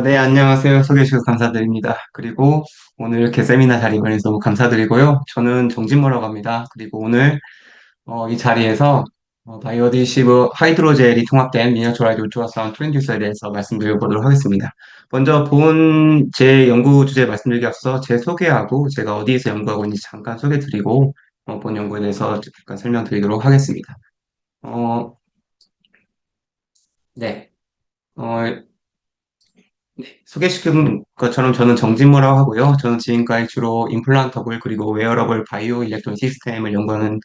어, 네, 안녕하세요. 소개해 주셔서 감사드립니다. 그리고 오늘 이렇게 세미나 자리 마련해서 너무 감사드리고요. 저는 정진모라고 합니다. 그리고 오늘 어, 이 자리에서 어, 바이오디시브 하이드로젤이 통합된 미니어처라이드 울트라사운드 트랜듀서에 대해서 말씀드려보도록 하겠습니다. 먼저 본 제 연구 주제 말씀드리기 앞서 제 소개하고 제가 어디에서 연구하고 있는지 잠깐 소개드리고 어, 본 연구에 대해서 잠깐 설명드리도록 하겠습니다. 어, 네. 어, 소개시킨 것처럼 저는 정진모라고 하고요. 저는 지금까지 주로 임플란터블 그리고 웨어러블 바이오 일렉트론 시스템을 연구하는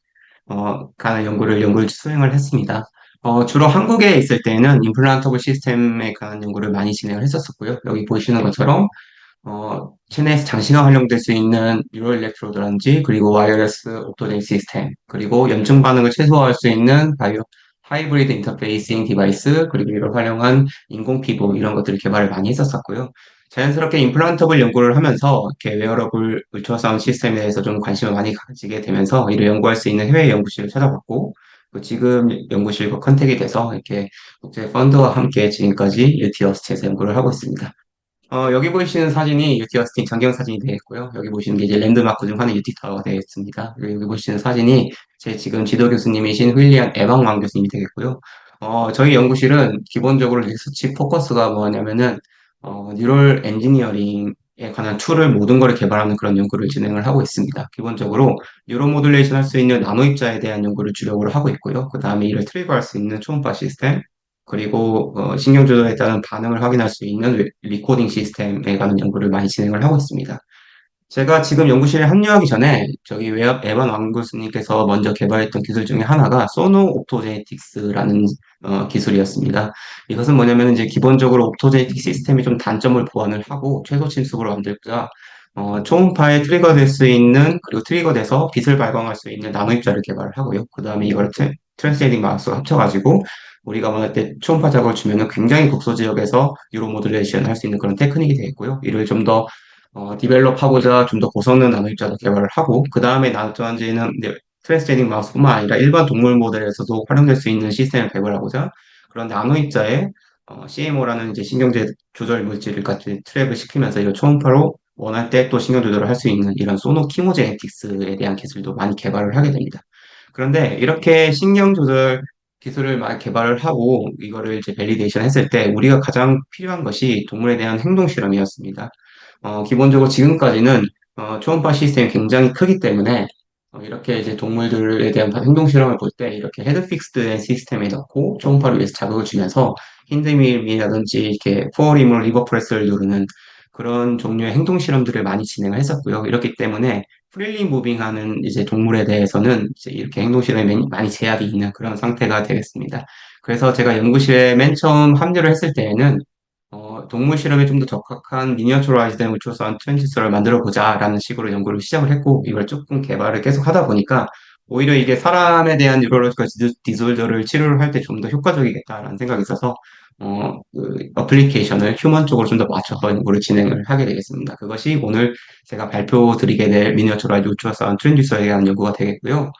어, 관한 연구를 연구를 수행을 했습니다. 어, 주로 한국에 있을 때는 임플란터블 시스템에 관한 연구를 많이 진행을 했었었고요. 여기 보시는 것처럼 어, 체내에서 장시간 활용될 수 있는 뉴럴 일렉트로드라든지 그리고 와이어레스 옵토젠 시스템 그리고 염증 반응을 최소화할 수 있는 바이오 하이브리드 인터페이싱 디바이스 그리고 이를 활용한 인공 피부 이런 것들을 개발을 많이 했었었고요. 자연스럽게 임플란터블 연구를 하면서 이렇게 웨어러블 울트라사운드 시스템에 대해서 좀 관심을 많이 가지게 되면서 이를 연구할 수 있는 해외 연구실을 찾아봤고 또 지금 연구실과 컨택이 돼서 이렇게 국제 펀드와 함께 지금까지 UT 어스트에서 연구를 하고 있습니다. 어, 여기 보이시는 사진이 UT 어스틴 전경 사진이 되겠고요. 여기 보시는 게 이제 랜드마크 중 하나인 UT 타워가 되겠습니다. 그리고 여기 보시는 사진이 제 지금 지도 교수님이신 윌리안 에방왕 교수님이 되겠고요. 어, 저희 연구실은 기본적으로 리서치 포커스가 뭐냐면은 어, 뉴럴 엔지니어링 에 관한 툴을 모든 거를 개발하는 그런 연구를 진행을 하고 있습니다. 기본적으로 뉴로 모듈레이션 할 수 있는 나노 입자에 대한 연구를 주력으로 하고 있고요. 그 다음에 이를 트리거할 수 있는 초음파 시스템, 그리고 어, 신경 조절에 따른 반응을 확인할 수 있는 리코딩 시스템에 관한 연구를 많이 진행을 하고 있습니다. 제가 지금 연구실에 합류하기 전에 저기 웨- 에반 왕 교수님께서 먼저 개발했던 기술 중에 하나가 소노 옵토제네틱스라는 어, 기술이었습니다. 이것은 뭐냐면 이제 기본적으로 옵토제네틱 시스템이 좀 단점을 보완을 하고 최소 침습으로 만들고자 어, 초음파에 트리거될 수 있는 그리고 트리거돼서 빛을 발광할 수 있는 나노 입자를 개발을 하고요. 그 다음에 이걸 트랜스레이딩 마우스와 합쳐가지고 우리가 원할 때 초음파 자극을 주면은 굉장히 극소 지역에서 유로 모듈레이션 할 수 있는 그런 테크닉이 되겠고요. 이를 좀더 어, 디벨롭하고자 좀 더 고성능 나노 입자도 개발을 하고 그 다음에 이제 트랜스제닉 마우스뿐만 아니라 일반 동물 모델에서도 활용될 수 있는 시스템을 개발하고자 그런 나노 입자에 어, CMO라는 이제 신경제 조절 물질을 같이 트랩을 시키면서 이걸 초음파로 원할 때 또 신경 조절을 할 수 있는 이런 소노 키모제네틱스에 대한 기술도 많이 개발을 하게 됩니다. 그런데 이렇게 신경 조절 기술을 막 개발을 하고 이거를 이제 밸리데이션 했을 때 우리가 가장 필요한 것이 동물에 대한 행동 실험이었습니다. 어, 기본적으로 지금까지는 어, 초음파 시스템이 굉장히 크기 때문에 어, 이렇게 이제 동물들에 대한 행동 실험을 볼 때 이렇게 헤드 픽스드된 시스템에 넣고 초음파를 위해서 자극을 주면서 힌드밈이라든지 이렇게 포어림으로 리버 프레스를 누르는 그런 종류의 행동 실험들을 많이 진행을 했었고요. 이렇기 때문에 프릴리 무빙하는 이제 동물에 대해서는 이제 이렇게 행동 실험에 많이 제약이 있는 그런 상태가 되겠습니다. 그래서 제가 연구실에 맨 처음 합류를 했을 때에는 어, 동물 실험에 좀 더 적합한 미니어처라이즈된 울트라사운드 트랜지스터를 만들어 보자라는 식으로 연구를 시작을 했고 이걸 조금 개발을 계속 하다 보니까 오히려 이게 사람에 대한 뉴럴로지컬 디솔저를 치료를 할 때 좀 더 효과적이겠다라는 생각이 있어서 어, 그 어플리케이션을 휴먼 쪽으로 좀 더 맞춰서 연구를 진행을 하게 되겠습니다. 그것이 오늘 제가 발표 드리게 될 미니어처라이즈 울트라사운드 트랜지스터에 대한 연구가 되겠고요.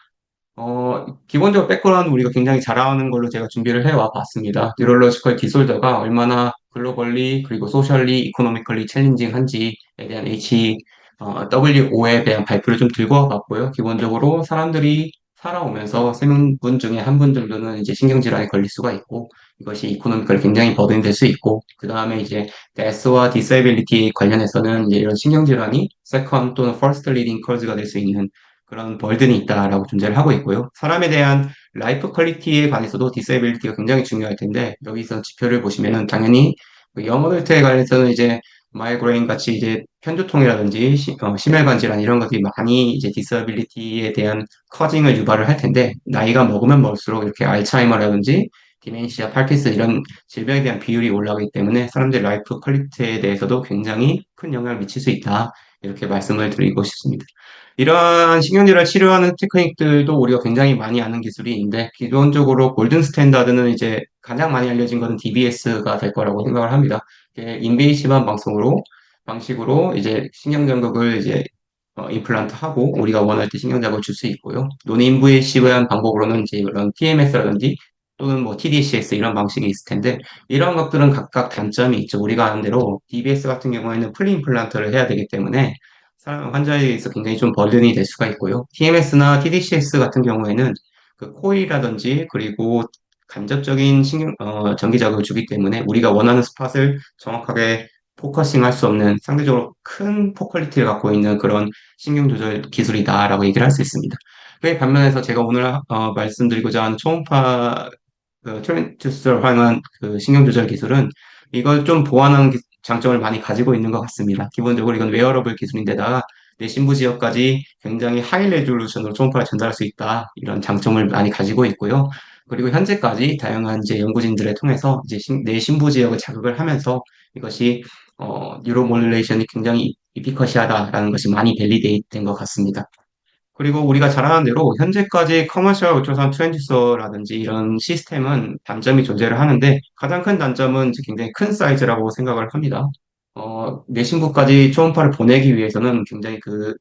어, 기본적으로 백그라운드 우리가 굉장히 잘하는 걸로 제가 준비를 해와 봤습니다. 뉴럴로지컬 디솔더가 얼마나 글로벌리 그리고 소셜리 이코노미컬리 챌린징한지에 대한 H 어, WO에 대한 발표를 좀 들고 와봤고요. 기본적으로 사람들이 살아오면서 세 명분 중에 한 분 정도는 이제 신경질환에 걸릴 수가 있고 이것이 이코노미컬 굉장히 버든이 될 수 있고 그 다음에 이제 데스와 디세이빌리티 관련해서는 이제 이런 신경질환이 세컨 또는 퍼스트 리딩 커즈가 될 수 있는 그런 벌든이 있다라고 존재를 하고 있고요. 사람에 대한 라이프 퀄리티에 관해서도 디세이빌리티가 굉장히 중요할 텐데 여기서 지표를 보시면은 당연히 그 영어들트에 관해서는 이제 마이그레인 같이 이제 편두통이라든지 시, 어, 심혈관 질환 이런 것들이 많이 이제 디서빌리티에 대한 커징을 유발을 할 텐데 나이가 먹으면 먹을수록 이렇게 알츠하이머라든지 디멘시아, 파킨슨 이런 질병에 대한 비율이 올라가기 때문에 사람들의 라이프 퀄리티에 대해서도 굉장히 큰 영향을 미칠 수 있다. 이렇게 말씀을 드리고 싶습니다. 이러한 신경질환 치료하는 테크닉들도 우리가 굉장히 많이 아는 기술인데 기본적으로 골든 스탠다드는 이제 가장 많이 알려진 것은 DBS가 될 거라고 생각을 합니다. 인베이시브한 방송으로 방식으로 이제 신경전극을 이제 어, 임플란트 하고 우리가 원할 때 신경자극을 줄 수 있고요. 논인부이시브한 방법으로는 이제 이런 TMS라든지 또는 뭐 TDCS 이런 방식이 있을 텐데 이런 것들은 각각 단점이 있죠. 우리가 아는 대로 DBS 같은 경우에는 풀리 임플란트를 해야 되기 때문에 사람 환자에 의해서 굉장히 좀 버든이 될 수가 있고요. TMS나 TDCS 같은 경우에는 그 코일이라든지 그리고 간접적인 신경 어, 전기 자극을 주기 때문에 우리가 원하는 스팟을 정확하게 포커싱 할 수 없는 상대적으로 큰 포컬리티를 갖고 있는 그런 신경 조절 기술이다라고 얘기를 할 수 있습니다. 그 반면에서 제가 오늘 어, 말씀드리고자 하는 초음파 그 트랜스를 활용한 그 신경 조절 기술은 이걸 좀 보완하는 기- 장점을 많이 가지고 있는 것 같습니다. 기본적으로 이건 웨어러블 기술인데다가 내 신부 지역까지 굉장히 하이 레졸루션으로 초음파를 전달할 수 있다 이런 장점을 많이 가지고 있고요. 그리고 현재까지 다양한 이제 연구진들을 통해서 이제 신- 내 신부 지역을 자극을 하면서 이것이 어, 뉴로모듈레이션이 굉장히 이피커시하다라는 것이 많이 밸리데이트 된 것 같습니다. 그리고 우리가 잘 아는 대로 현재까지 커머셜 울트라사운드 트랜지스터라든지 이런 시스템은 단점이 존재를 하는데 가장 큰 단점은 굉장히 큰 사이즈라고 생각을 합니다. 어, 내신부까지 초음파를 보내기 위해서는 굉장히 그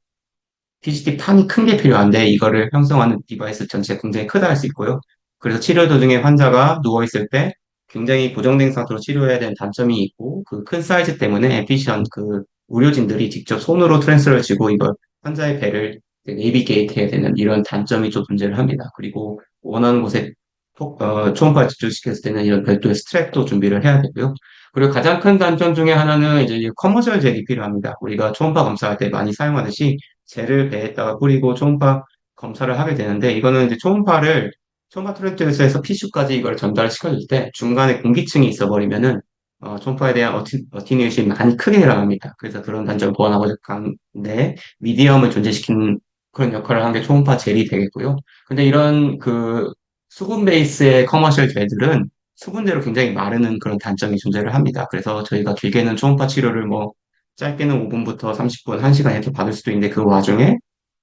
PGT 판이 큰 게 필요한데 이거를 형성하는 디바이스 전체가 굉장히 크다 할 수 있고요. 그래서 치료 도중에 환자가 누워있을 때 굉장히 고정된 상태로 치료해야 되는 단점이 있고 그 큰 사이즈 때문에 에피션 그 의료진들이 직접 손으로 트랜스를 쥐고 이걸 환자의 배를 내비게이트 해야 되는 이런 단점이 좀 존재를 합니다. 그리고 원하는 곳에 톡- 어, 초음파 집중시켰을 때는 이런 별도의 스트랩도 준비를 해야 되고요. 그리고 가장 큰 단점 중에 하나는 이제 커머셜 젤이 필요합니다. 우리가 초음파 검사할 때 많이 사용하듯이 젤을 배에다가 뿌리고 초음파 검사를 하게 되는데 이거는 이제 초음파를 초음파 트랜스에서 피슈까지 이걸 전달시켜줄 때 중간에 공기층이 있어버리면은 어, 초음파에 대한 어티, 어티뉴이션이 많이 크게 일어납니다. 그래서 그런 단점을 보완하고자 하는데 미디엄을 존재시키는 그런 역할을 한 게 초음파 젤이 되겠고요. 근데 이런 그 수분 베이스의 커머셜 젤들은 수분대로 굉장히 마르는 그런 단점이 존재를 합니다. 그래서 저희가 길게는 초음파 치료를 뭐 짧게는 5분부터 30분, 1시간 이렇게 받을 수도 있는데 그 와중에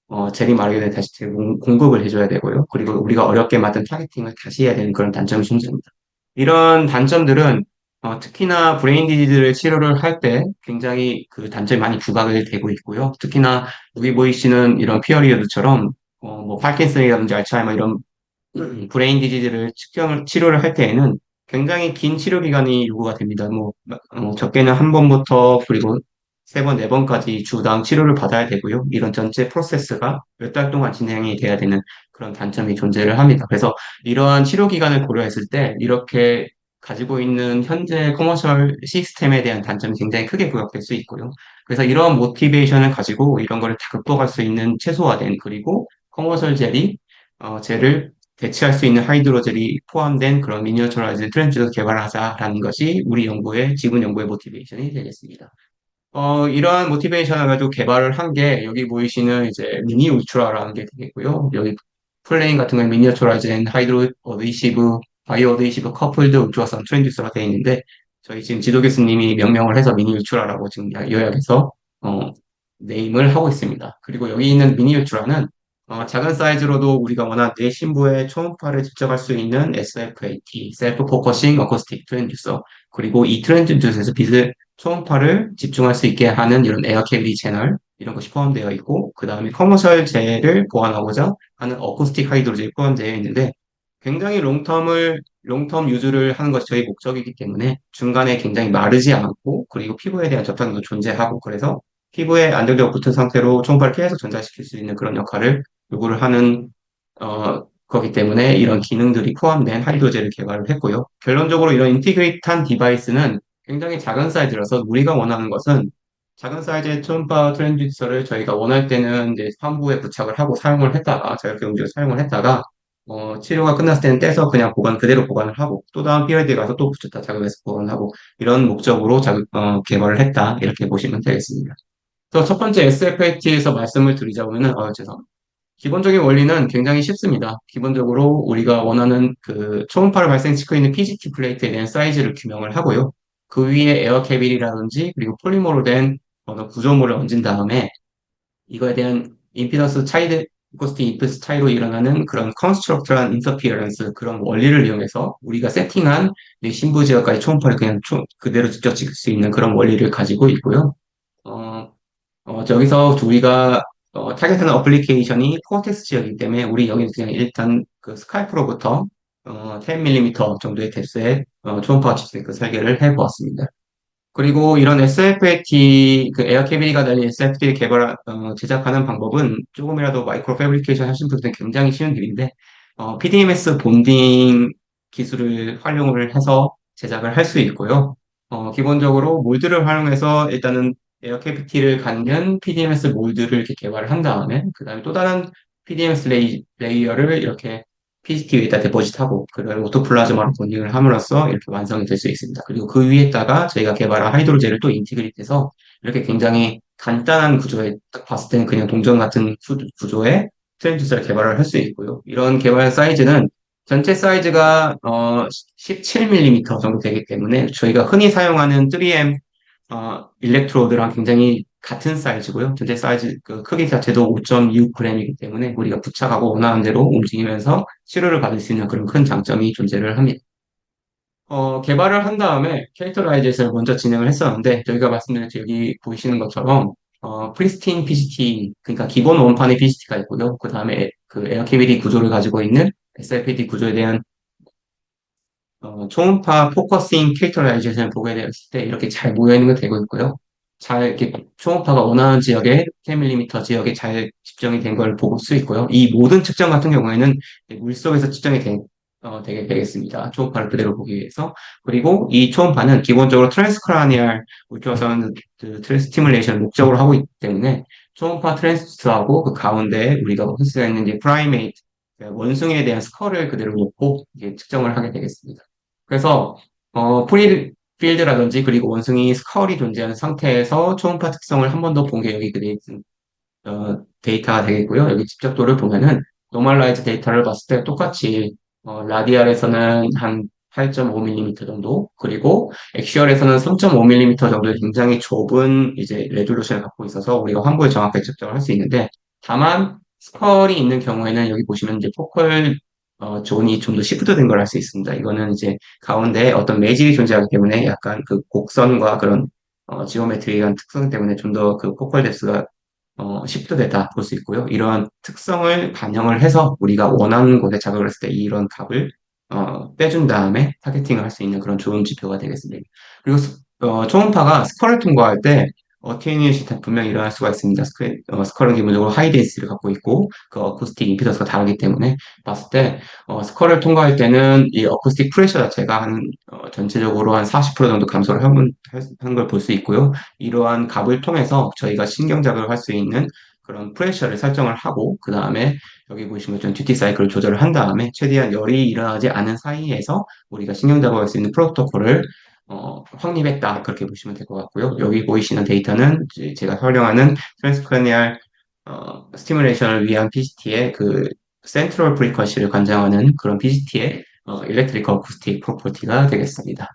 어, 젤이 마르게 되면 다시 공- 공급을 해줘야 되고요. 그리고 우리가 어렵게 만든 타겟팅을 다시 해야 되는 그런 단점이 존재합니다. 이런 단점들은 어, 특히나 브레인 디지즈를 치료를 할 때 굉장히 그 단점이 많이 부각이 되고 있고요. 특히나 여기 보이시는 이런 피어리어드처럼 어, 뭐 파킨슨이라든지 알츠하이머 이런 브레인 디지즈를 측정을 치료를 할 때에는 굉장히 긴 치료 기간이 요구가 됩니다. 뭐 어, 적게는 한 번부터 그리고 세 번, 네 번까지 주당 치료를 받아야 되고요. 이런 전체 프로세스가 몇 달 동안 진행이 돼야 되는 그런 단점이 존재를 합니다. 그래서 이러한 치료 기간을 고려했을 때 이렇게 가지고 있는 현재 커머셜 시스템에 대한 단점이 굉장히 크게 부각될 수 있고요. 그래서 이러한 모티베이션을 가지고 이런 거를 다 극복할 수 있는 최소화된 그리고 커머셜 젤이 어, 젤을 대체할 수 있는 하이드로젤이 포함된 그런 미니어처라이즈 트렌즈를 개발하자라는 것이 우리 연구의 지분 연구의 모티베이션이 되겠습니다. 어, 이러한 모티베이션을 가지고 개발을 한 게 여기 보이시는 이제 미니 울트라라는 게 되겠고요. 여기 플레인 같은 경우는 미니어처라이즈 앤 하이드로 어드이시브 바이오 어드이시브 커플드 울트라선 트랜듀서가 되어 있는데 저희 지금 지도 교수님이 명명을 해서 미니 울트라라고 지금 요약해서 어, 네임을 하고 있습니다. 그리고 여기 있는 미니 울트라는 어, 작은 사이즈로도 우리가 원하는 내 신부의 초음파를 측정할 수 있는 SFAT, 셀프 포커싱 어쿠스틱 트랜듀서 그리고 이 트랜듀서에서 빛을 초음파를 집중할 수 있게 하는 이런 에어 캐비티 채널 이런 것이 포함되어 있고 그 다음에 커머셜 젤을 보완하고자 하는 어쿠스틱 하이드로젤이 포함되어 있는데 굉장히 롱텀을 롱텀 유즈를 하는 것이 저희 목적이기 때문에 중간에 굉장히 마르지 않고 그리고 피부에 대한 접촉도 존재하고 그래서 피부에 안정적으로 붙은 상태로 초음파를 계속 전달시킬 수 있는 그런 역할을 요구를 하는 어, 거기 때문에 이런 기능들이 포함된 하이드로젤을 개발을 했고요. 결론적으로 이런 인티그레이트한 디바이스는 굉장히 작은 사이즈라서 우리가 원하는 것은 작은 사이즈의 초음파 트랜지스터를 저희가 원할 때는 이제 환부에 부착을 하고 사용을 했다가 자격증 사용을 했다가 어, 치료가 끝났을 때는 떼서 그냥 보관 그대로 보관을 하고 또 다음 PRD에 가서 또 붙였다 자극해서 보관하고 이런 목적으로 자극 어, 개발을 했다 이렇게 보시면 되겠습니다. 그래서 첫 번째 SFAT에서 말씀을 드리자면은 어, 죄송합니다. 기본적인 원리는 굉장히 쉽습니다. 기본적으로 우리가 원하는 그 초음파를 발생시키고 있는 PGT 플레이트에 대한 사이즈를 규명을 하고요. 그 위에 에어 캐빌이라든지 그리고 폴리머로 된 어느 구조물을 얹은 다음에 이거에 대한 임피던스 차이, 코스티 임피던스 차이로 일어나는 그런 컨스트럭트란 인터피어런스 그런 원리를 이용해서 우리가 세팅한 내 신부 지역까지 초음파를 그냥 초, 그대로 직접 찍을 수 있는 그런 원리를 가지고 있고요. 어, 어, 저기서 우리가 어, 타겟하는 어플리케이션이 코어텍스 지역이기 때문에 우리 여기는 그냥 일단 그 스카이프로부터 어, 10mm 정도의 뎁스의 어, 초음파 칩셋 그 설계를 해보았습니다. 그리고 이런 SFAT, 그 에어 캐비리가 달린 SFAT 개발, 어, 제작하는 방법은 조금이라도 마이크로 패브리케이션 하신 분들은 굉장히 쉬운 일인데, 어, PDMS 본딩 기술을 활용을 해서 제작을 할 수 있고요. 어, 기본적으로 몰드를 활용해서 일단은 에어 캐비티를 갖는 PDMS 몰드를 이렇게 개발을 한 다음에, 그 다음에 또 다른 PDMS 레이, 레이어를 이렇게 PCT 위에다 데포짓하고 그걸 오토플라즈마로 본딩을 함으로써 이렇게 완성이 될 수 있습니다. 그리고 그 위에다가 저희가 개발한 하이드로젤을 또 인티그레이트해서 이렇게 굉장히 간단한 구조에 딱 봤을 때는 그냥 동전 같은 구- 구조의 트랜지스터를 개발을 할 수 있고요. 이런 개발 사이즈는 전체 사이즈가 어 17mm 정도 되기 때문에 저희가 흔히 사용하는 3M 어, 일렉트로드랑 굉장히 같은 사이즈고요. 전체 사이즈 그 크기 자체도 5.6g이기 때문에 우리가 부착하고 원하는 대로 움직이면서 치료를 받을 수 있는 그런 큰 장점이 존재를 합니다. 어, 개발을 한 다음에 캐릭터라이제이션을 먼저 진행을 했었는데 저희가 말씀드렸죠. 여기 보이시는 것처럼 어, 프리스틴 PCT 그러니까 기본 원판의 PCT가 있고요. 그 다음에 그 에어 캐비티 구조를 가지고 있는 SIPD 구조에 대한 어, 초음파 포커싱 캐릭터라이제이션을 보게 되었을 때 이렇게 잘 모여 있는 게 되고 있고요. 잘 이렇게 초음파가 원하는 지역에 10mm 지역에 잘 집정이 된걸볼수 있고요. 이 모든 측정 같은 경우에는 물속에서 측정이 된, 어, 되게 되겠습니다. 초음파를 그대로 보기 위해서. 그리고 이 초음파는 기본적으로 트랜스크라니얼 울트라사운드 스티뮬레이션을 목적으로 하고 있기 때문에 초음파 트랜스하고 그 가운데 우리가 볼 수가 있는 이제 프라이메이트 원숭이에 대한 스컬을 그대로 놓고 이제 측정을 하게 되겠습니다. 그래서 어, 프리 필드라든지 그리고 원숭이 스컬이 존재하는 상태에서 초음파 특성을 한 번 더 본 게 여기 그 데이트, 어, 데이터가 되겠고요. 여기 집적도를 보면은 노멀라이즈 데이터를 봤을 때 똑같이 어, 라디알에서는 한 8.5mm 정도 그리고 액시얼에서는 3.5mm 정도의 굉장히 좁은 이제 레졸루션을 갖고 있어서 우리가 환부에 정확하게 측정을 할 수 있는데 다만 스컬이 있는 경우에는 여기 보시면 이제 포컬 어, 존이 좀 더 시프트 된 걸알수 있습니다. 이거는 이제 가운데 어떤 매질이 존재하기 때문에 약간 그 곡선과 그런 어, 지오메트리한 특성 때문에 좀 더 그 포컬 뎁스가 어, 시프트되다 볼 수 있고요. 이러한 특성을 반영을 해서 우리가 원하는 곳에 자극을 했을 때 이런 값을 어, 빼준 다음에 타겟팅을 할 수 있는 그런 좋은 지표가 되겠습니다. 그리고 스- 어, 초음파가 스컬을 통과할 때 어테뉴에이션 분명히 일어날 수가 있습니다. 스컬, 어, 스컬은 기본적으로 하이 덴시티를 갖고 있고 그 어쿠스틱 임피던스가 다르기 때문에 봤을 때 어, 스컬을 통과할 때는 이 어쿠스틱 프레셔 자체가 한 어, 전체적으로 한 40% 정도 감소를 한 걸 볼 수 있고요. 이러한 값을 통해서 저희가 신경 자극을 할 수 있는 그런 프레셔를 설정을 하고 그 다음에 여기 보시면 좀 듀티 사이클을 조절을 한 다음에 최대한 열이 일어나지 않은 사이에서 우리가 신경 자극할 수 있는 프로토콜을 어, 확립했다 그렇게 보시면 될 것 같고요. 여기 보이시는 데이터는 제가 활용하는 트랜스크레니얼 어, 스티뮬레이션을 위한 PCT의 그 센트럴 프리퀀시를 관장하는 그런 PCT의 어, 일렉트리컬 어쿠스틱 프로퍼티가 되겠습니다.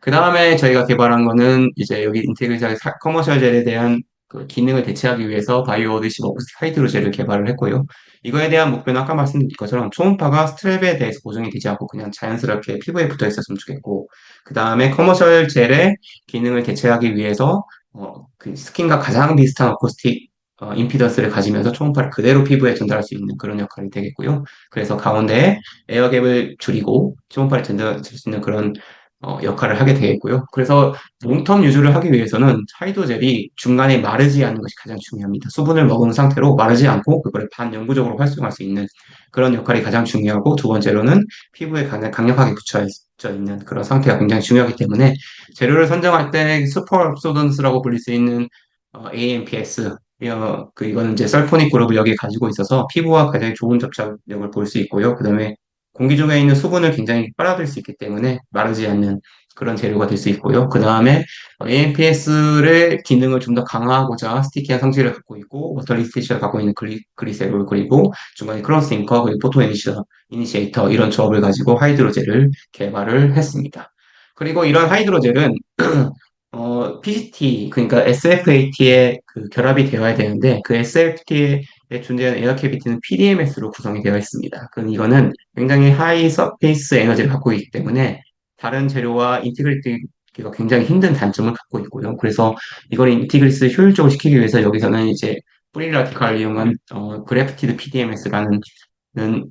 그 다음에 저희가 개발한 거는 이제 여기 인테그레이션 커머셜 젤에 대한 그 기능을 대체하기 위해서 바이오 오디시 어쿠스틱 하이드로젤을 개발을 했고요. 이거에 대한 목표는 아까 말씀드린 것처럼 초음파가 스트랩에 대해서 고정이 되지 않고 그냥 자연스럽게 피부에 붙어 있었으면 좋겠고, 그 다음에 커머셜 젤의 기능을 대체하기 위해서 어, 그 스킨과 가장 비슷한 어쿠스틱 어, 임피던스를 가지면서 초음파를 그대로 피부에 전달할 수 있는 그런 역할이 되겠고요. 그래서 가운데에 에어갭을 줄이고 초음파를 전달할 수 있는 그런 어, 역할을 하게 되겠고요. 그래서 롱텀 유지를 하기 위해서는 하이드로젤이 중간에 마르지 않는 것이 가장 중요합니다. 수분을 머금은 상태로 마르지 않고 그걸 반영구적으로 활성화할 수 있는 그런 역할이 가장 중요하고 두 번째로는 피부에 강력하게 붙여져 있는 그런 상태가 굉장히 중요하기 때문에 재료를 선정할 때 슈퍼 압소던스라고 불릴 수 있는 어, AMPS 어, 그 이거는 이제 설포닉 그룹을 여기 가지고 있어서 피부와 가장 좋은 접착력을 볼 수 있고요. 그 다음에 공기 중에 있는 수분을 굉장히 빨아들일 수 있기 때문에 마르지 않는 그런 재료가 될 수 있고요. 그 다음에 AMPS의 기능을 좀 더 강화하고자 스티키한 성질을 갖고 있고 워터 리스테이션을 갖고 있는 글리, 그리세롤 그리고 중간에 크로스잉커 그리고 포토 이니시어, 이니시에이터 이런 조합을 가지고 하이드로젤을 개발을 했습니다. 그리고 이런 하이드로젤은 어, PCT, 그러니까 SFAT에 그 결합이 되어야 되는데, 그 SFAT에 존재하는 에어 캐비티는 PDMS로 구성이 되어 있습니다. 그럼 이거는 굉장히 하이 서페이스 에너지를 갖고 있기 때문에, 다른 재료와 인티그레이트가 굉장히 힘든 단점을 갖고 있고요. 그래서 이걸 인티그레이트 효율적으로 시키기 위해서 여기서는 이제 프리 라디칼을 이용한 어, 그래프티드 PDMS라는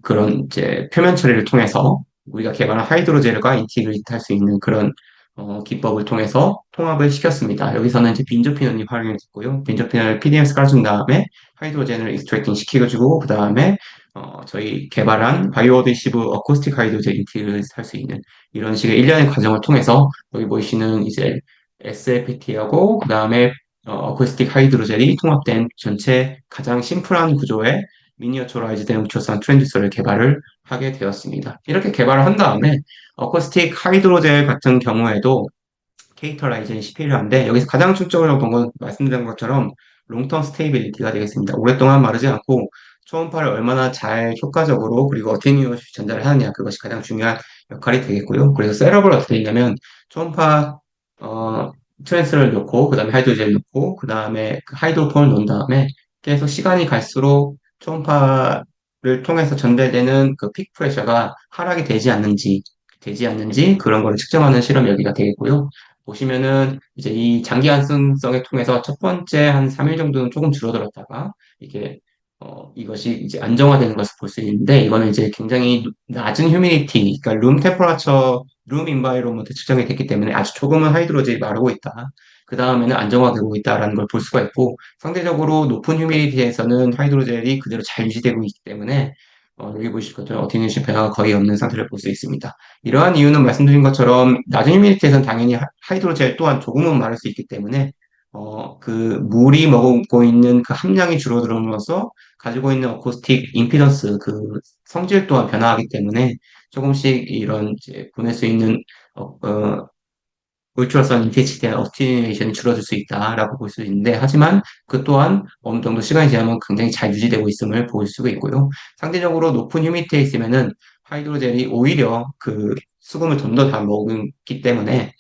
그런 이제 표면 처리를 통해서 우리가 개발한 하이드로젤과 인티그레이트 할 수 있는 그런 어, 기법을 통해서 통합을 시켰습니다. 여기서는 이제 빈조피논이 활용이 됐고요. 빈조피논을 PDMS 깔아준 다음에 하이드로젠을 익스트랙팅 시켜가지고 그 다음에 어, 저희 개발한 바이오어데시브 어쿠스틱 하이드로젠 인티를 할수 있는 이런 식의 일련의 과정을 통해서 여기 보이시는 이제 SLPT하고 그 다음에 어, 어쿠스틱 하이드로젤이 통합된 전체 가장 심플한 구조의 미니어처라이즈된 우초선 트랜지스터를 개발을 하게 되었습니다. 이렇게 개발을 한 다음에 어쿠스틱 하이드로젤 같은 경우에도 캐릭터라이제이션이 필요한데 여기서 가장 중점을 둔건 말씀드린 것처럼 롱텀 스테이빌리티가 되겠습니다. 오랫동안 마르지 않고 초음파를 얼마나 잘 효과적으로 그리고 어테뉴어시 전달을 하느냐 그것이 가장 중요한 역할이 되겠고요. 그래서 셋업을 어떻게 했냐면 초음파 어, 트랜스를 넣고 그 다음에 하이드로젤 넣고 그 다음에 하이드로폰을 넣은 다음에 계속 시간이 갈수록 초음파를 통해서 전달되는 그 픽 프레셔가 하락이 되지 않는지 되지 않는지 그런 거를 측정하는 실험 여기가 되겠고요. 보시면은 이제 이 장기 안승성에 통해서 첫 번째 한 3일 정도는 조금 줄어들었다가 이게 어, 이것이 이제 안정화되는 것을 볼 수 있는데 이거는 이제 굉장히 낮은 휴미니티, 그러니까 룸 템퍼러처, 룸 인바이로먼트 측정이 됐기 때문에 아주 조금은 하이드로젠이 마르고 있다. 그 다음에는 안정화되고 있다라는 걸 볼 수가 있고 상대적으로 높은 휴미디티에서는 하이드로젤이 그대로 잘 유지되고 있기 때문에 어, 여기 보실 것처럼 어티니션 변화가 거의 없는 상태를 볼 수 있습니다. 이러한 이유는 말씀드린 것처럼 낮은 휴미디티에서는 당연히 하이드로젤 또한 조금은 마를 수 있기 때문에 어, 그 물이 먹고 있는 그 함량이 줄어들면서 가지고 있는 어쿠스틱 임피던스 그 성질 또한 변화하기 때문에 조금씩 이런 이제 보낼 수 있는 어, 어, 울트라선 인테치에 대한 어티네이션이 줄어들 수 있다라고 볼 수 있는데 하지만 그 또한 어느 정도 시간이 지나면 굉장히 잘 유지되고 있음을 볼 수가 있고요. 상대적으로 높은 휴미트에 있으면은 하이드로젤이 오히려 그 수금을 좀 더 다 먹기 때문에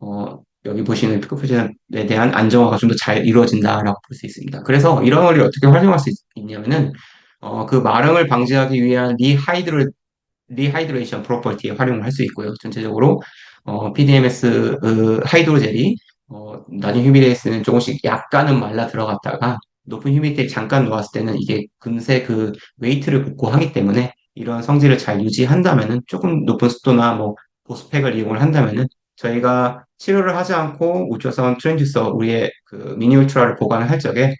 어, 여기 보시는 피코프젠에 대한 안정화가 좀 더 잘 이루어진다라고 볼 수 있습니다. 그래서 이런 원리를 어떻게 활용할 수 있냐면은 어, 그 마름을 방지하기 위한 리하이드로 리하이드레이션 프로퍼티에 활용을 할 수 있고요. 전체적으로 어, PDMS 그 하이드로젤이 어, 낮은 휴미디티에는 조금씩 약간은 말라 들어갔다가 높은 휴미디티에 잠깐 놓았을 때는 이게 금세 그 웨이트를 복구하기 때문에 이런 성질을 잘 유지한다면은 조금 높은 습도나 뭐 보스펙을 이용을 한다면은 저희가 치료를 하지 않고 우주선 트랜지스터 우리의 그 미니 울트라를 보관을 할 적에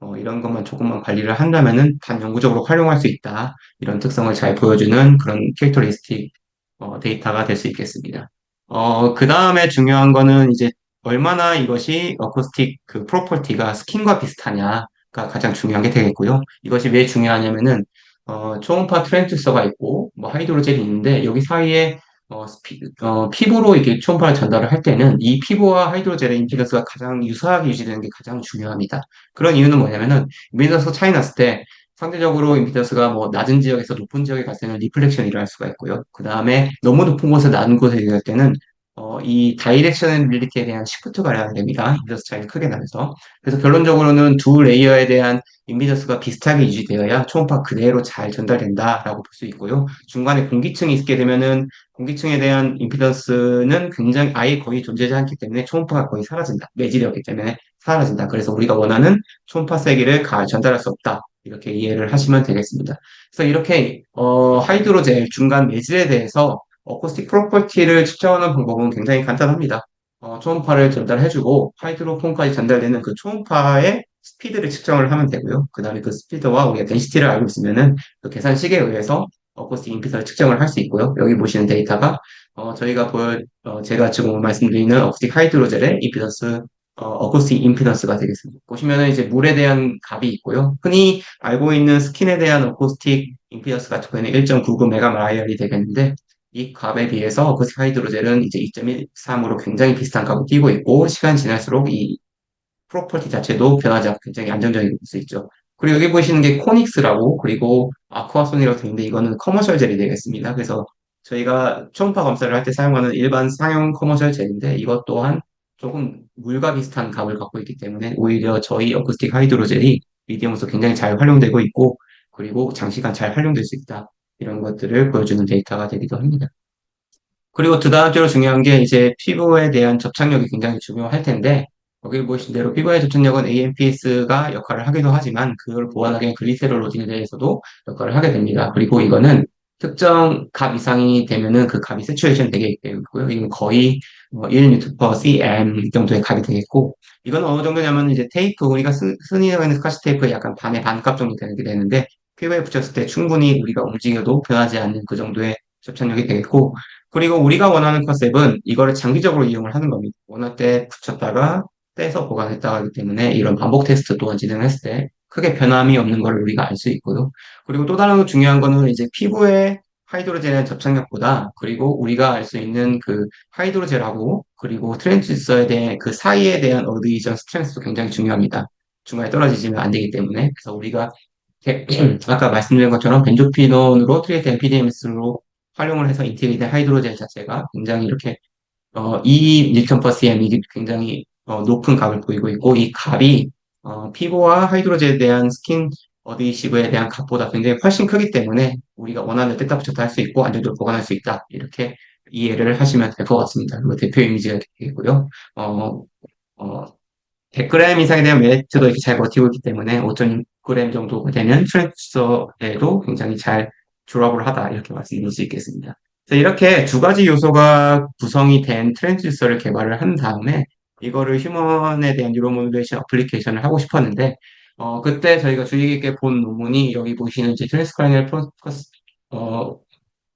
어, 이런 것만 조금만 관리를 한다면은 반영구적으로 활용할 수 있다. 이런 특성을 잘 보여주는 그런 캐릭터리스틱 어, 데이터가 될 수 있겠습니다. 어, 그 다음에 중요한 거는 이제 얼마나 이것이 어쿠스틱 그 프로퍼티가 스킨과 비슷하냐가 가장 중요한 게 되겠고요. 이것이 왜 중요하냐면은 어, 초음파 트랜지스터가 있고 뭐 하이드로젤이 있는데 여기 사이에 어, 피, 어, 피부로 이렇게 초음파를 전달을 할 때는 이 피부와 하이드로젤의 임피던스가 가장 유사하게 유지되는 게 가장 중요합니다. 그런 이유는 뭐냐면은 임피던스 차이 났을 때 상대적으로 임피던스가 뭐 낮은 지역에서 높은 지역에 갔을 때는 리플렉션이 일어날 수가 있고요. 그 다음에 너무 높은 곳에서 낮은 곳에 있을 때는 어, 이 다이렉셔널리티에 대한 시프트가 일어나게 됩니다. 임피던스 차이가 크게 나면서. 그래서 결론적으로는 두 레이어에 대한 임피던스가 비슷하게 유지되어야 초음파 그대로 잘 전달된다라고 볼 수 있고요. 중간에 공기층이 있게 되면은 공기층에 대한 임피던스는 굉장히 아예 거의 존재하지 않기 때문에 초음파가 거의 사라진다. 매질이었기 때문에 사라진다. 그래서 우리가 원하는 초음파 세기를 전달할 수 없다. 이렇게 이해를 하시면 되겠습니다. 그래서 이렇게 어, 하이드로젤 중간 매질에 대해서 어쿠스틱 프로퍼티를 측정하는 방법은 굉장히 간단합니다. 어, 초음파를 전달해주고 하이드로폰까지 전달되는 그 초음파의 스피드를 측정을 하면 되고요. 그 다음에 그 스피드와 우리가 덴시티를 알고 있으면은 그 계산식에 의해서 어쿠스틱 임피던스를 측정을 할 수 있고요. 여기 보시는 데이터가 어, 저희가 보여 어, 제가 지금 말씀드리는 어쿠스틱 하이드로젤의 임피던스 어, 어쿠스틱 임피던스가 되겠습니다. 보시면은 이제 물에 대한 값이 있고요. 흔히 알고 있는 스킨에 대한 어쿠스틱 임피던스 같은 경우에는 1.99 메가마이얼이 되겠는데 이 값에 비해서 어쿠스틱 하이드로젤은 이제 2.13으로 굉장히 비슷한 값을 띄고 있고 시간 지날수록 이 프로퍼티 자체도 변하지 않고 굉장히 안정적인 수 있죠. 그리고 여기 보시는 게 코닉스라고 그리고 아쿠아손이라고 되어 있는데 이거는 커머셜 젤이 되겠습니다. 그래서 저희가 초음파 검사를 할 때 사용하는 일반 상용 커머셜 젤인데 이것 또한 조금 물과 비슷한 값을 갖고 있기 때문에 오히려 저희 어쿠스틱 하이드로젤이 미디엄으로서 굉장히 잘 활용되고 있고 그리고 장시간 잘 활용될 수 있다. 이런 것들을 보여주는 데이터가 되기도 합니다. 그리고 두 번째로 중요한 게 이제 피부에 대한 접착력이 굉장히 중요할 텐데 여기 보신 대로 피부의 접착력은 AMPS가 역할을 하기도 하지만 그걸 보완하기 위한 글리세롤로진에 대해서도 역할을 하게 됩니다. 그리고 이거는 특정 값 이상이 되면은 그 값이 세츄레이션 되게 되고요. 이건 거의 뭐 1뉴턴 per cm 정도의 값이 되겠고, 이건 어느 정도냐면 이제 테이프, 우리가 쓰, 흔히 하는 스카치 테이프의 약간 반의 반값 정도 되게 되는데, 피부에 붙였을 때 충분히 우리가 움직여도 변하지 않는 그 정도의 접착력이 되겠고, 그리고 우리가 원하는 컨셉은 이거를 장기적으로 이용을 하는 겁니다. 원할 때 붙였다가 떼서 보관했다가 하기 때문에 이런 반복 테스트 또한 진행했을 때 크게 변함이 없는 걸 우리가 알 수 있고요. 그리고 또 다른 중요한 거는 이제 피부에 하이드로젤의 접착력보다 그리고 우리가 알 수 있는 그 하이드로젤하고 그리고 트랜지스터에 대한 그 사이에 대한 어드이전 스트렝스도 굉장히 중요합니다. 중간에 떨어지지는 안 되기 때문에 그래서 우리가 아까 말씀드린 것처럼 벤조피논으로 트리에트 PDMS로 활용을 해서 인테리된 하이드로젤 자체가 굉장히 이렇게 어, 이 뉴턴 퍼 CM이 굉장히 어, 높은 값을 보이고 있고 이 값이 어, 피부와 하이드로젤에 대한 스킨 어드히시브에 대한 값보다 굉장히 훨씬 크기 때문에 우리가 원하는 뗐다 붙였다 할 수 있고 안정적으로 보관할 수 있다 이렇게 이해를 하시면 될 것 같습니다. 그리고 대표 이미지가 되고요. 어, 어, 100g 이상에 대한 웨이트도 이렇게 잘 버티고 있기 때문에 5.6g 정도가 되는 트랜스저에도 굉장히 잘 졸업을 하다 이렇게 말씀드릴 수 있겠습니다. 이렇게 두 가지 요소가 구성이 된 트랜지스터를 개발을 한 다음에 이거를 휴먼에 대한 뉴로모듈레이션 어플리케이션을 하고 싶었는데 어, 그때 저희가 주의 깊게 본 논문이 여기 보시는 이제 트랜스크라니얼 포커스 어,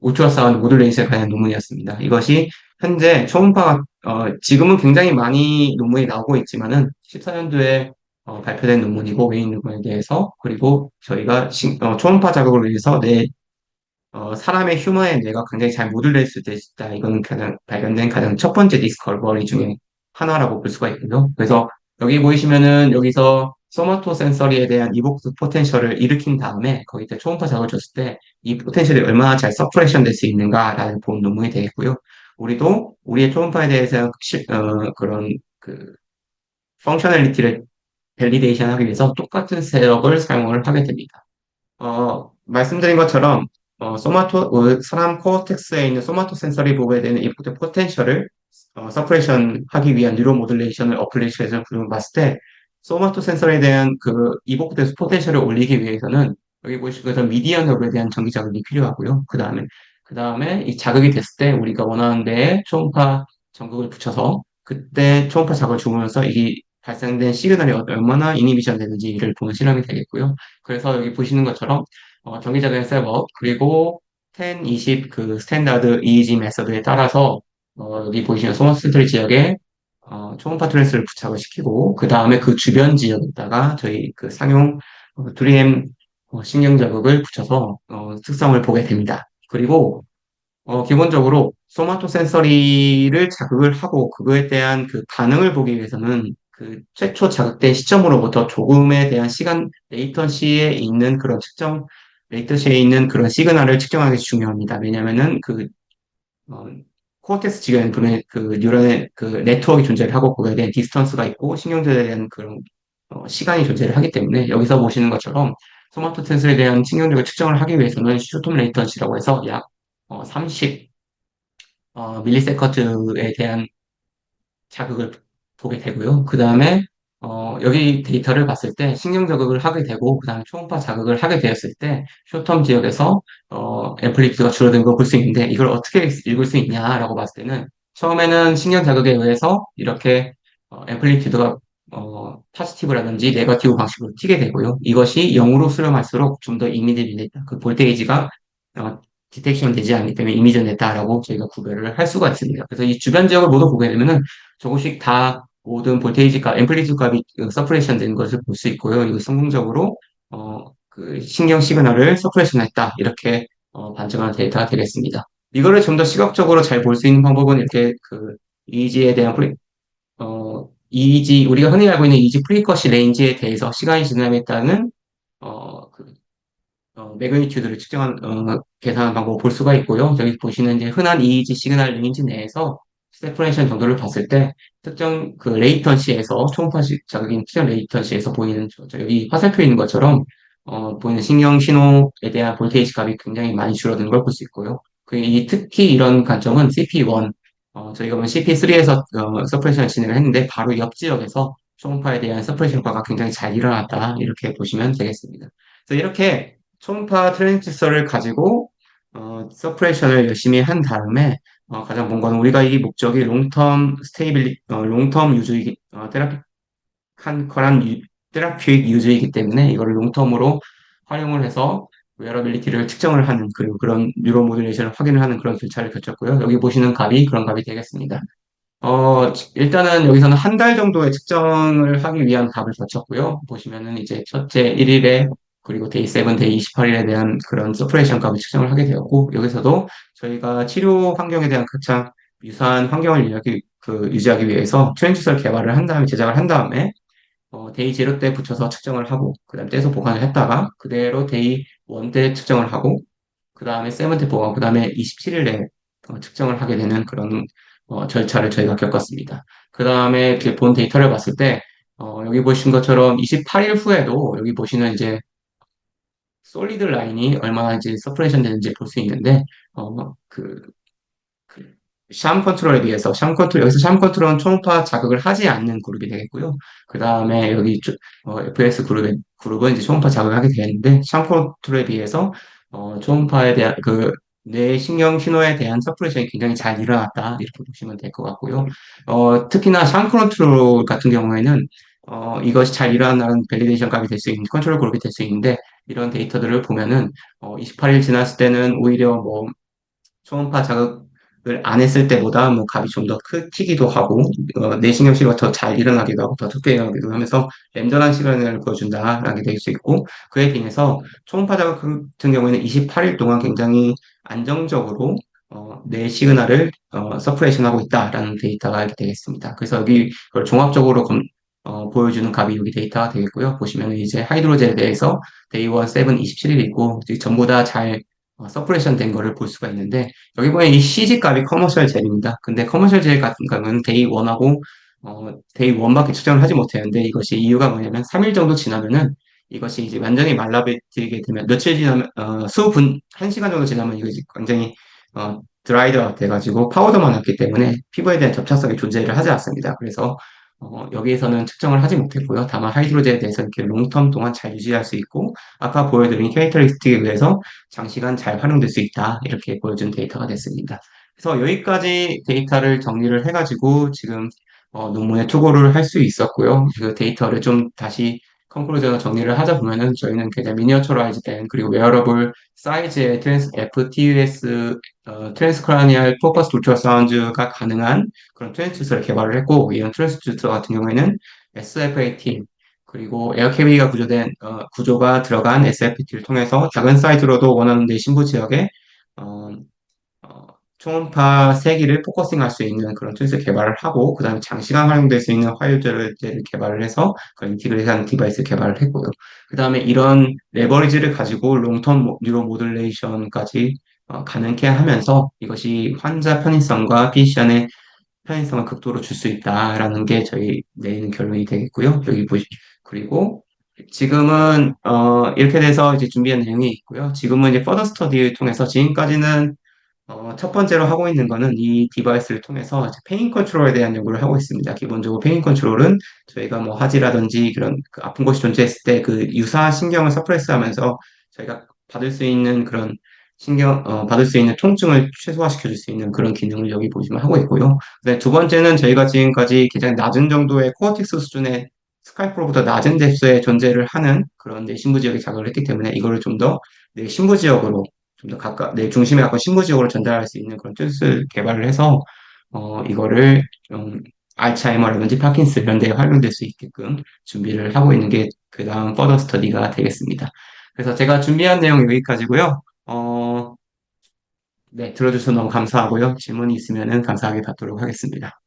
울트라사운드 모듈레이션에 관한 논문이었습니다. 이것이 현재 초음파가 어, 지금은 굉장히 많이 논문이 나오고 있지만은 14년도에 어, 발표된 논문이고 웨인 논문에 대해서 그리고 저희가 시, 어, 초음파 자극을 위해서 내 어, 사람의 휴머의 뇌가 굉장히 잘 모듈될 수 있다. 이건 가장 발견된 가장 첫 번째 디스커버리 중에 하나라고 볼 수가 있고요. 그래서 여기 보이시면은 여기서 소마토 센서리에 대한 이복스 포텐셜을 일으킨 다음에 거기다 초음파 자극을 줬을 때 이 포텐셜이 얼마나 잘 서프레션 될 수 있는가라는 본 논문이 되겠고요. 우리도 우리의 초음파에 대해서 시, 어, 그런 그 펑셔널리티를 밸리데이션 하기 위해서 똑같은 셋업을 사용을 하게 됩니다. 어, 말씀드린 것처럼 어, 소마토, 어, 사람 코어텍스에 있는 소마토 센서리 부분에 대한 인풋 포텐셜을 어, 서프레이션 하기 위한 뉴로 모듈레이션을 어플리케이션을 봤을 때 소마토 센서에 대한 그 이복트 포텐셜을 올리기 위해서는 여기 보시는 것처럼 미디언 흡에 대한 전기 자극이 필요하고요. 그 다음에 그 다음에 이 자극이 됐을 때 우리가 원하는 데에 초음파 전극을 붙여서 그때 초음파 자극을 주면서 이게 발생된 시그널이 얼마나 이니비션 되는지를 보는 실험이 되겠고요. 그래서 여기 보시는 것처럼 어, 전기 자극 셋업 그리고 10, 20 그 스탠다드 EEG 메서드에 따라서 어, 여기 보시는 소머스 센트리 지역에 어, 초음 파 트랜스를 부착을 시키고 그 다음에 그 주변 지역에다가 저희 그 상용 어, 3M 어, 신경 자극을 붙여서 어, 특성을 보게 됩니다. 그리고 어, 기본적으로 소마토 센서리를 자극을 하고 그거에 대한 그 반응을 보기 위해서는 그 최초 자극된 시점으로부터 조금에 대한 시간 레이턴시에 있는 그런 측정 레이턴시에 있는 그런 시그널을 측정하기 중요합니다. 왜냐하면은 그 어, 코어텍스 지금 분의 그 뉴런의 그 네트워크 존재를 하고 그거에 대한 디스턴스가 있고 신경들에 대한 그런 어, 시간이 존재를 하기 때문에 여기서 보시는 것처럼 소마토 텐스에 대한 신경력을 측정을 하기 위해서는 슈톰 레이턴시라고 해서 약 어, 30 어, 밀리세컨드에 대한 자극을 보게 되고요. 그 다음에 어, 여기 데이터를 봤을 때 신경 자극을 하게 되고 그 다음에 초음파 자극을 하게 되었을 때 쇼텀 지역에서 어, 앰플리튜드가 줄어든 걸 볼 수 있는데 이걸 어떻게 읽을 수 있냐라고 봤을 때는 처음에는 신경 자극에 의해서 이렇게 어, 앰플리튜드가 어, 파지티브라든지 네거티브 방식으로 튀게 되고요. 이것이 0으로 수렴할수록 좀 더 이미지를 냈다. 그 볼테이지가 어, 디텍션 되지 않기 때문에 이미지를 냈다라고 저희가 구별을 할 수가 있습니다. 그래서 이 주변 지역을 모두 보게 되면은 조금씩 다 모든 볼테이지 값, 앰플리튜드 값이 서프레이션 된 것을 볼 수 있고요. 이거 성공적으로 어, 그 신경 시그널을 서프레이션 했다. 이렇게 어, 반증하는 데이터가 되겠습니다. 이거를 좀 더 시각적으로 잘 볼 수 있는 방법은 이렇게 그 EEG에 대한 프리, 어, EEG, 우리가 흔히 알고 있는 EEG 프리커시 레인지에 대해서 시간이 지남에 따른 어, 그, 어, 매그니튜드를 측정한, 어, 계산한 방법을 볼 수가 있고요. 여기 보시는 이제 흔한 EEG 시그널 레인지 내에서 세퍼레이션 정도를 봤을 때 특정 그 레이턴시에서 초음파 자극인 특정 레이턴시에서 보이는 여기 화살표 있는 것처럼 어, 보이는 신경 신호에 대한 볼테이지 값이 굉장히 많이 줄어드는 걸 볼 수 있고요. 그 이 특히 이런 관점은 CP1 어, 저희가 보면 CP3에서 어, 서프레이션 진행을 했는데 바로 옆 지역에서 초음파에 대한 서프레이션 효과가 굉장히 잘 일어났다 이렇게 보시면 되겠습니다. 그래서 이렇게 초음파 트랜지스터를 가지고 어, 서프레이션을 열심히 한 다음에 어, 가장 본 거는 우리가 이 목적이 롱텀 스테이빌리, 어, 롱텀 유주이기, 어, 테라픽한 거란 유, 테라픽 유주이기 때문에 이거를 롱텀으로 활용을 해서 웨어러빌리티를 측정을 하는 그리고 그런 뉴로 모듈레이션을 확인을 하는 그런 절차를 거쳤고요. 여기 보시는 값이 그런 값이 되겠습니다. 어, 일단은 여기서는 한 달 정도의 측정을 하기 위한 값을 거쳤고요. 보시면은 이제 첫째 1일에 그리고 데이 7, 데이 28일에 대한 그런 서프레이션 값을 측정을 하게 되었고, 여기서도 저희가 치료 환경에 대한 가장 유사한 환경을 유지하기, 그, 유지하기 위해서 트랜지스터를 개발을 한 다음에, 제작을 한 다음에, 어, 데이 0때 붙여서 측정을 하고, 그 다음 떼서 보관을 했다가, 그대로 데이 1때 측정을 하고, 그 다음에 세븐틴 보강, 그 다음에 27일에 측정을 하게 되는 그런 어, 절차를 저희가 겪었습니다. 그 다음에 본 데이터를 봤을 때 어, 여기 보신 것처럼 28일 후에도 여기 보시는 이제 솔리드 라인이 얼마나 이제 서프레이션 되는지 볼 수 있는데 어, 그, 그, 샴 컨트롤에 비해서 샴 컨트롤 여기서 샴 컨트롤은 초음파 자극을 하지 않는 그룹이 되겠고요. 그 다음에 여기 어, FS 그룹의 그룹은 이제 초음파 자극을 하게 되는데 샴 컨트롤에 비해서 어, 초음파에 대한 그 뇌 신경 신호에 대한 서프레이션이 굉장히 잘 일어났다 이렇게 보시면 될 것 같고요. 어, 특히나 샴 컨트롤 같은 경우에는 어, 이것이 잘 일어나는 밸리데이션 값이 될 수 있는 컨트롤 그룹이 될 수 있는데 이런 데이터들을 보면은 어, 28일 지났을 때는 오히려 뭐 초음파 자극을 안 했을 때보다 뭐 값이 좀 더 크기도 하고 어, 내신경 치료가 더 잘 일어나기도 하고 더 특별히 일어나기도 하면서 얌전한 시간을 보여준다라게 될 수 있고 그에 비해서 초음파 자극 같은 경우에는 28일 동안 굉장히 안정적으로 어, 뇌 시그널을 어, 서프레이션 하고 있다라는 데이터가 이렇게 되겠습니다. 그래서 여기 그걸 종합적으로 검, 어, 보여주는 값이 여기 데이터가 되겠고요. 보시면 이제 하이드로젤에 대해서 데이 1, 7, 27일이고 전부 다잘 어, 서프레이션 된 거를 볼 수가 있는데 여기 보면 이 CG 값이 커머셜 젤입니다. 근데 커머셜 젤 같은 경우는 데이 1하고 어, 데이 1밖에 측정을 하지 못했는데 이것이 이유가 뭐냐면 3일 정도 지나면은 이것이 이제 완전히 말라버리게 되면 며칠 지나면 어, 수분 1시간 정도 지나면 이것이 굉장히 어, 드라이드가 돼가지고 파우더만 났기 때문에 피부에 대한 접착성이 존재를 하지 않습니다. 그래서 어, 여기에서는 측정을 하지 못했고요. 다만 하이드로젠에 대해서 이렇게 롱텀 동안 잘 유지할 수 있고 아까 보여드린 캐릭터리스틱에 의해서 장시간 잘 활용될 수 있다. 이렇게 보여준 데이터가 됐습니다. 그래서 여기까지 데이터를 정리를 해가지고 지금 어, 논문에 투고를 할 수 있었고요. 그 데이터를 좀 다시 컨클루전을 정리를 하자 보면은 저희는 굉장히 미니어처라이즈 된 그리고 웨어러블 사이즈의 트랜스, FTUS 어, 트랜스크라니얼 포커스 도트럴 사운드가 가능한 그런 트랜스듀서를 개발을 했고 이런 트랜스듀서 같은 경우에는 SF18 그리고 에어 캐비가 구조된 어, 구조가 들어간 SFPT를 통해서 작은 사이즈로도 원하는 내 신부 지역에 어, 어, 초음파 세기를 포커싱할 수 있는 그런 툴스 개발을 하고 그다음에 장시간 활용될 수 있는 화요제를 개발을 해서 그 인티그레이션 디바이스 개발을 했고요. 그다음에 이런 레버리지를 가지고 롱텀 뉴로 모듈레이션까지 어, 가능케 하면서 이것이 환자 편의성과 피시션의 편의성을 극도로 줄 수 있다라는 게 저희 내리는 결론이 되겠고요. 여기 보시 그리고 지금은 어, 이렇게 돼서 이제 준비한 내용이 있고요. 지금은 이제 퍼더 스터디를 통해서 지금까지는 어, 첫 번째로 하고 있는 거는 이 디바이스를 통해서 페인 컨트롤에 대한 연구를 하고 있습니다. 기본적으로 페인 컨트롤은 저희가 뭐 하지라든지 그런 그 아픈 곳이 존재했을 때 그 유사 신경을 서프레스 하면서 저희가 받을 수 있는 그런 신경, 어, 받을 수 있는 통증을 최소화시켜 줄 수 있는 그런 기능을 여기 보시면 하고 있고요. 네, 두 번째는 저희가 지금까지 굉장히 낮은 정도의 코어틱스 수준의 스카이프로보다 낮은 뎁스의 존재를 하는 그런 내 신부 지역에 자극을 했기 때문에 이거를 좀 더 내 신부 지역으로 좀 더 가까 내 중심에 가까운 신부 지역으로 전달할 수 있는 그런 뜻을 개발을 해서 어 이거를 좀 알츠하이머라든지 파킨스 이런 데에 활용될 수 있게끔 준비를 하고 있는 게 그 다음 퍼더 스터디가 되겠습니다. 그래서 제가 준비한 내용 여기까지고요. 어, 네, 들어주셔서 너무 감사하고요. 질문이 있으면 감사하게 받도록 하겠습니다.